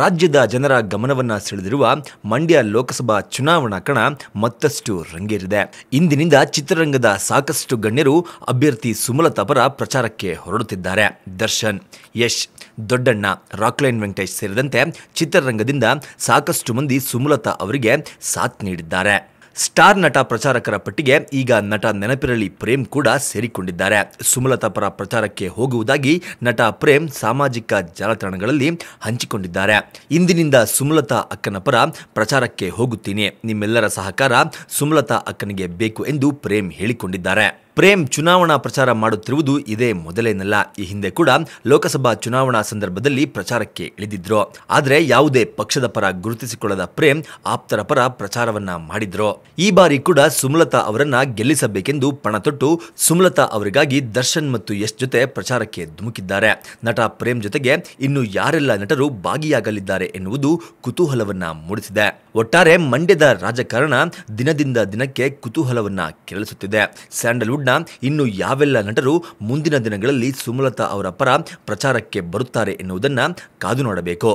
ರಾಜ್ಯದ ಜನರ ಗಮನವನ್ನು ಸೆಳೆದಿರುವ ಮಂಡ್ಯ ಲೋಕಸಭಾ ಚುನಾವಣಾ ಕಣ ಮತ್ತಷ್ಟು ರಂಗೇರಿದೆ. ಇಂದಿನಿಂದ ಚಿತ್ರರಂಗದ ಸಾಕಷ್ಟು ಗಣ್ಯರು ಅಭ್ಯರ್ಥಿ ಸುಮಲತಾ ಪರ ಪ್ರಚಾರಕ್ಕೆ ಹೊರಡುತ್ತಿದ್ದಾರೆ. ದರ್ಶನ್, ಯಶ್, ದೊಡ್ಡಣ್ಣ, ರಾಕ್ಲೈನ್ ವೆಂಕಟೇಶ್ ಸೇರಿದಂತೆ ಚಿತ್ರರಂಗದಿಂದ ಸಾಕಷ್ಟು ಮಂದಿ ಸುಮಲತಾ ಅವರಿಗೆ ಸಾಥ್ ನೀಡಿದ್ದಾರೆ. ಸ್ಟಾರ್ ನಟ ಪ್ರಚಾರಕರ ಪಟ್ಟಿಗೆ ಈಗ ನಟ ನೆನಪಿರಲಿ ಪ್ರೇಮ್ ಕೂಡ ಸೇರಿಕೊಂಡಿದ್ದಾರೆ. ಸುಮಲತಾ ಪರ ಪ್ರಚಾರಕ್ಕೆ ಹೋಗುವುದಾಗಿ ನಟ ಪ್ರೇಮ್ ಸಾಮಾಜಿಕ ಜಾಲತಾಣಗಳಲ್ಲಿ ಹಂಚಿಕೊಂಡಿದ್ದಾರೆ. ಇಂದಿನಿಂದ ಸುಮಲತಾ ಅಕ್ಕನ ಪರ ಪ್ರಚಾರಕ್ಕೆ ಹೋಗುತ್ತೀನಿ. ನಿಮ್ಮೆಲ್ಲರ ಸಹಕಾರ ಸುಮಲತಾ ಅಕ್ಕನಿಗೆ ಬೇಕು ಎಂದು ಪ್ರೇಮ್ ಹೇಳಿಕೊಂಡಿದ್ದಾರೆ. ಪ್ರೇಮ್ ಚುನಾವಣಾ ಪ್ರಚಾರ ಮಾಡುತ್ತಿರುವುದು ಇದೇ ಮೊದಲೇನಲ್ಲ. ಈ ಹಿಂದೆ ಕೂಡ ಲೋಕಸಭಾ ಚುನಾವಣಾ ಸಂದರ್ಭದಲ್ಲಿ ಪ್ರಚಾರಕ್ಕೆ ಇಳಿದಿದ್ರು. ಆದರೆ ಯಾವುದೇ ಪಕ್ಷದ ಪರ ಗುರುತಿಸಿಕೊಳ್ಳದ ಪ್ರೇಮ್ ಆಪ್ತರ ಪರ ಪ್ರಚಾರವನ್ನ ಮಾಡಿದ್ರು. ಈ ಬಾರಿ ಕೂಡ ಸುಮಲತಾ ಅವರನ್ನ ಗೆಲ್ಲಿಸಬೇಕೆಂದು ಪಣ ತೊಟ್ಟು ಸುಮಲತಾ ಅವರಿಗಾಗಿ ದರ್ಶನ್ ಮತ್ತು ಯಶ್ ಜೊತೆ ಪ್ರಚಾರಕ್ಕೆ ಧುಮುಕಿದ್ದಾರೆ. ನಟ ಪ್ರೇಮ್ ಜೊತೆಗೆ ಇನ್ನು ಯಾರೆಲ್ಲ ನಟರು ಭಾಗಿಯಾಗಲಿದ್ದಾರೆ ಎನ್ನುವುದು ಕುತೂಹಲವನ್ನ ಮೂಡಿಸಿದೆ. ಒಟ್ಟಾರೆ ಮಂಡ್ಯದ ರಾಜಕಾರಣ ದಿನದಿಂದ ದಿನಕ್ಕೆ ಕುತೂಹಲವನ್ನು ಕೆರಳಿಸುತ್ತಿದೆ. ಸ್ಯಾಂಡಲ್ವುಡ್ನ ಇನ್ನು ಯಾವೆಲ್ಲ ನಟರು ಮುಂದಿನ ದಿನಗಳಲ್ಲಿ ಸುಮಲತಾ ಅವರ ಪರ ಪ್ರಚಾರಕ್ಕೆ ಬರುತ್ತಾರೆ ಎನ್ನುವುದನ್ನು ಕಾದು ನೋಡಬೇಕು.